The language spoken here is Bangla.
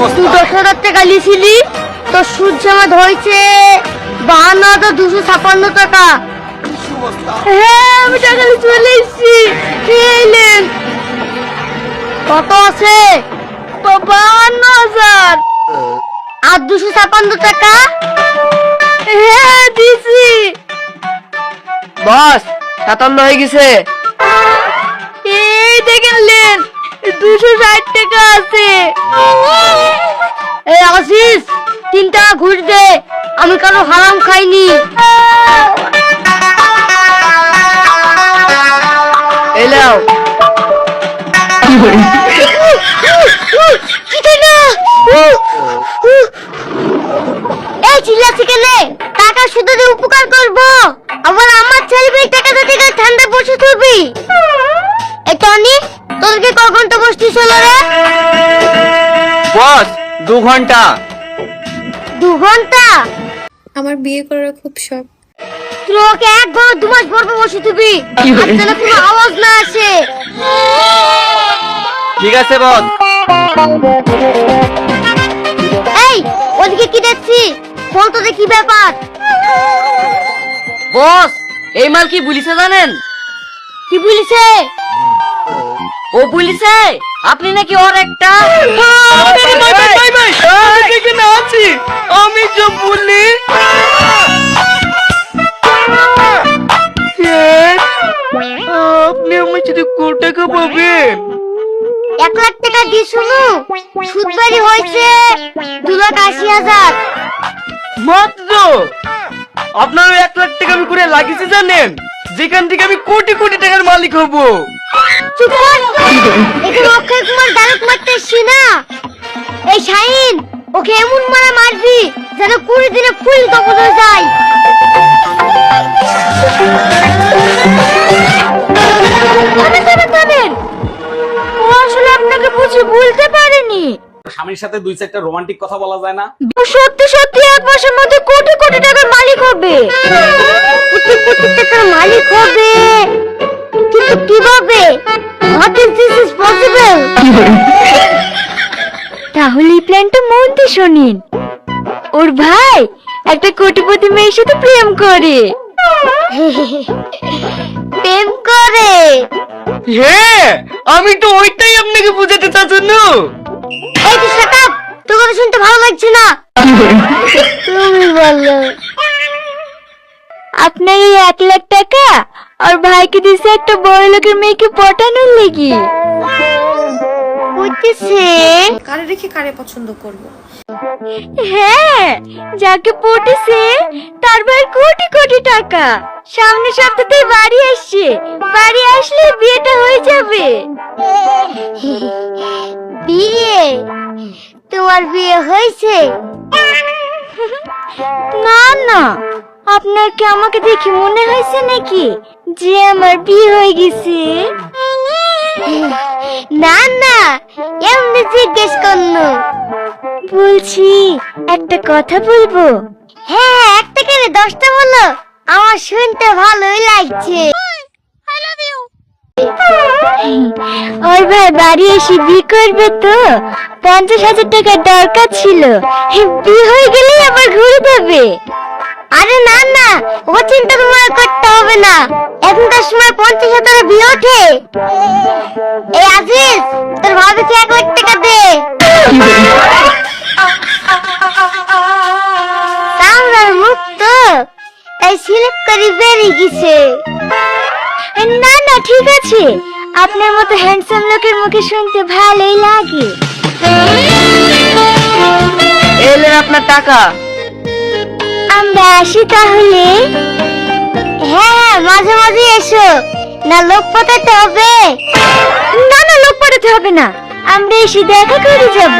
বস্তা দশ টাকা লিছিলি তোর সুদ জমা ধরেছে বাহান্ন হাজার দুশো ছাপান্ন টাকা। হ্যাঁ আমি টাকা চলে এসেছি। খেয়ে কত আছে? বাহান্ন হাজার। আর দুশো ছাপান্ন টাকা? হ্যাঁ দিছি বস সাতান্ন হয়ে গেছে। এই দেখলেন দুশো ষাট টাকা আছে। এই আসিস তিন টাকা ঘুষ দে। আমি কারও হারাম খাইনি। এলাও এই কেনে টাকা শুধু উপকার করব। আবার আমার ছেলে টাকা দিতে গেলে ঠান্ডা বসে থাকবি। এই টনি তোদেরকে ক ঘণ্টা বসতি চলো রে? বস দু ঘণ্টা। দু ঘণ্টা? আমার বিয়ে করার খুব শখ। তুই ওকে এক ঘর দু মাস পর বসে যেন কোনো আওয়াজ না আসে। ঠিক আছে বস। এই ওদিকে কি দেখছি ফোন তো দেখি ব্যাপার? বস এই মাল কি বলিছে জানেন? কি বলিছে? ও বলিছে আপনি নাকি ওর একটা? আছি আমি যে বলি আপনি আমার সাথে কো টাকা পাবেন এক লাখ টাকা দিয়ে শুনু সুদ বাড়ি হয়েছে দু লাখ আশি হাজার। মাত্র? আপনার এক লাখ টাকা আমি করে লাগিয়েছি জানেন? যেখান থেকে আমি কোটি কোটি টাকার মালিক হব। চুপ কর এখানে অক্ষয় কুমার ডায়লগ মারতে এসছি না। এই শাহিন ওকে এমন মারা মারবি যেন কুড়ি দিনে ফুল দখল হয়ে যায়। ও আসলে আপনাকে বুঝে বলতে পারেনি। স্বামীর সাথে দুই চারটা রোমান্টিক কথা বলা যায় না? সত্যি সত্যি এক মাসের মধ্যে কোটি কোটি টাকার মালিক হবে। কোটি কোটি টাকার মালিক হবে। কিন্তু কীভাবে? What is this is possible তাহলে এই প্ল্যানটা মন দিয়ে শোনেন। ওর ভাই একটা কোটিপতি মেয়ের সাথে প্রেম করে। প্রেম করে? হ্যাঁ আমি তো ওইটাই আপনাকে বুঝাতে চাচ্ছেন এই তো শাট আপ তোর কথা শুনতে ভালো লাগছে না? তুমি বলো। আপনার এই এক লাখ টাকা আর ভাইকে দিছে একটা বড় লোকের মেয়েকে পটানোর লেগে। বুঝতেছে? কারে রেখে কারে পছন্দ করব? হ্যাঁ যাকে পটেছে তার ভাই কোটি কোটি টাকা। সামনে সপ্তাহে বাড়ি আসছে। বাড়ি আসলে বিয়েটা হয়ে যাবে। বিয়ে? তোমার বিয়ে হয়েছে? না না। আপনার কি আমাকে দেখে মনে হয়েছে নাকি যে আমার বিয়ে হয়ে গেছে? না না, এমনি জিজ্ঞেস করল বলছি, একটা কথা বলব? হ্যাঁ একটা কেন? দশটা বলো। আমার শুনতে ভালোই লাগছে। ওই ভাই, বাড়ি এসে বিয়ে করবে তো? পঞ্চাশ হাজার টাকার দরকার ছিল। বিয়ে হয়ে গেলেই আবার ঘুরে যাবে। আরে না না, ও চিন্তা তোমার করতে হবে না। এখনকার সময় পঞ্চাশ হাজার বিয়ে ওঠে। এই আজিজ, তোর ভাবিকে এক লাখ টাকা দে? সামনের মুখ তো তাই সিলেক্ট করে বেরিয়ে গেছে। না না, ঠিক আছে। আপনার মতো হ্যান্ডসাম লোকের মুখে শুনতে ভালোই লাগে। এলেন আপনার টাকা। আমরা আসি তাহলে? হ্যাঁ মাঝে মাঝে এসো। না, লোক পাঠাতে হবে। না না, লোক পাঠাতে হবে না। আমরা এসে দেখা করে যাব।